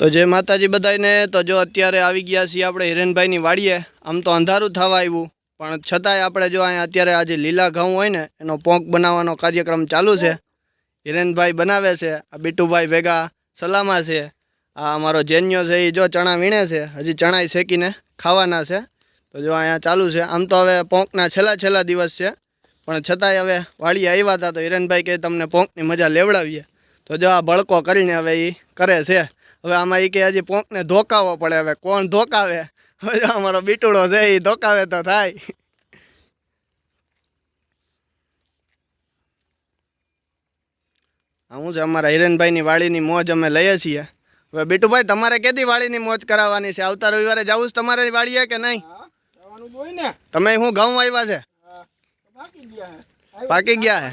તો જય માતાજી બધાને તો જો અત્યારે આવી ગયા છીએ આપણે હિરેનભાઈની વાડીએ. આમ તો અંધારું થવા આવ્યું. પણ છતાંય આપણે જો અહીંયા અત્યારે આજે લીલા ઘઉં હોય ને, એનો પોંક બનાવવાનો કાર્યક્રમ ચાલુ છે. હિરેનભાઈ બનાવે છે, આ બીટુભાઈ ભેગા સલામા છે. આ અમારો જેન્યો છે, એ જો ચણા વીણે છે, હજી ચણા શેકીને ખાવાના છે. તો જો અહીંયા ચાલુ છે. આમ તો હવે પોંકના છેલ્લા છેલ્લા દિવસ છે. પણ છતાંય હવે વાડીએ આવ્યા હતા તો હિરેનભાઈ કે તમને પોંકની મજા લેવડાવીએ. તો જો આ બળકો કરીને હવે એ કરે છે. હવે આમાં એ કે હજી પોંકને ધોકાવો પડે હવે. કોણ ધોકાવે? હવે અમારો બીટુડો છે એ ધોકાવે તો થાય. હું છે અમારા હિરેનભાઈની વાળીની મોજ અમે લઈએ છીએ. હવે બીટુભાઈ તમારે કેદી વાળીની મોજ કરાવવાની છે? આવતા રવિવારે જવું છે તમારે વાળીએ કે નહીં? તમે શું ઘઉં આવ્યા છે? બાકી ગયા હે. પાકી ગયા હે?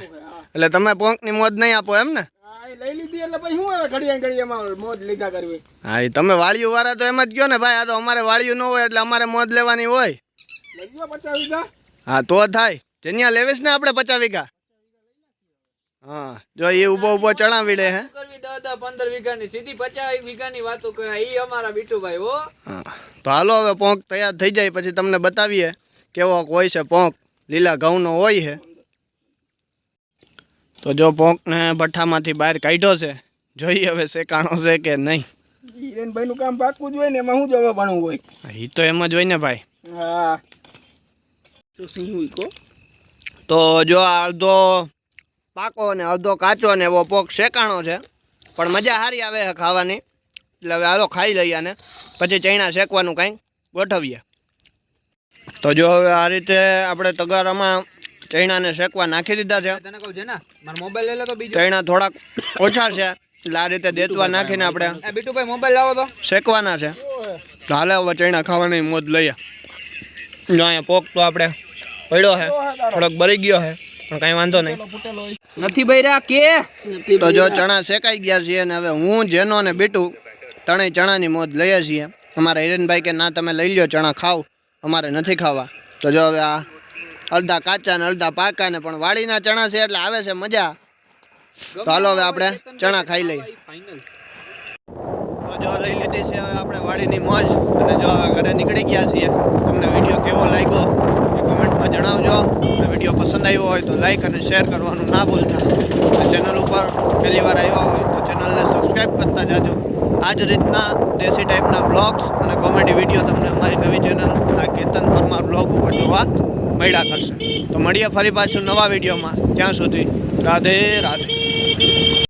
એટલે તમે પોંકની મોજ નહીં આપો એમ ને? હા લઈ લીધી એટલે પછી શું હવે ઘડિયા ઘડિયામાં મોજ લીધા કરવી? હા એ તમે વાળીયું વાળા તો એમ જ કહો ને ભાઈ આ તો અમારે વાળીયું ન હોય એટલે અમારે મોજ લેવાની હોય. લઈ ગયો પચાસ વીઘા. હા તો થાય. જન્યા લેવીશ ને આપણે પચાસ વીઘા. હા જો એ ઊભો ઊભો ચણા વીડે હે કરવી દસ દસ પંદર વીઘાની? સીધી પચાસ વીઘાની વાતો કરાય. એ અમારા બીટુભાઈ હો. હા તો હાલો હવે પોંક તૈયાર થઈ જાય પછી તમને બતાવીએ કેવો હોય છે પોંક. લીલા ઘઉંનો હોય છે તો જો પોંકને ભઠ્ઠામાંથી બહાર કાઢ્યો છે જોઈએ હવે શેકાણો છે કે નહીં. હિરેનભાઈ નું કામ પાકવું જ હોય ને એમાં શું જવા ભણવું હોય? એ તો એમ જ હોય ને ભાઈ. હા. તો સિંહ તો જો અડધો પાકો ને અડધો કાચો ને એવો પોક શેકાણો છે પણ મજા સારી આવે છે ખાવાની. એટલે હવે આલો ખાઈ લઈએ અને પછી ચૈણા શેકવાનું કાંઈ ગોઠવીએ. તો જો હવે આ રીતે આપણે તગારામાં ચૈણાને શેકવા નાખી દીધા છે. તને કહું છે ને મારો મોબાઈલ લઈ લે તો બીજો. ચૈણા થોડાક ઓછા છે. એટલે આ રીતે દેતવા નાખીને આપણે એ બીટુભાઈ મોબાઈલ લાવો તો. શેકવાના છે. તો હાલે હવે ચૈણા ખાવાની મોજ લઈએ. જો અહીંયા પોક તો આપણે પડ્યો છે. થોડોક બરી ગયો છે. પણ કાંઈ વાંધો નહીં. નથી બૈરા કે? તો જો ચણા શેકાઈ ગયા છીએ ને હવે હું જેનો ને બીટું ત્રણેય ચણાની મોજ લઈએ છીએ. અમારા હિરેનભાઈ કે ના તમે લઈ લ્યો ચણા ખાવ અમારે નથી ખાવા. તો જો હવે આ અડધા કાચા ને અડધા પાકા ને પણ વાડીના ચણા છે એટલે આવે છે મજા. તો હાલો હવે આપણે ચણા ખાઈ લઈએ. જો લઈ લીધી છે હવે આપણે વાડીની મોજ. અને જો ઘરે નીકળી ગયા છીએ. તમને વીડિયો કેવો લાગ્યો એ કોમેન્ટમાં જણાવજો. અને વીડિયો પસંદ આવ્યો હોય તો લાઈક અને શેર કરવાનું ના ભૂલતા. ચેનલ ઉપર પહેલી વાર આવ્યા હોય તો ચેનલને સબસ્ક્રાઈબ કરતા જાજો. આ જ રીતના દેશી ટાઈપના બ્લોગ્સ અને કોમેડી વીડિયો તમને અમારી નવી ચેનલ આ કેતન પરમાર બ્લોગ ઉપર જોવા મળ્યા કરશે. તો મળીએ ફરી પાછું નવા વિડીયોમાં. ત્યાં સુધી રાધે રાધે.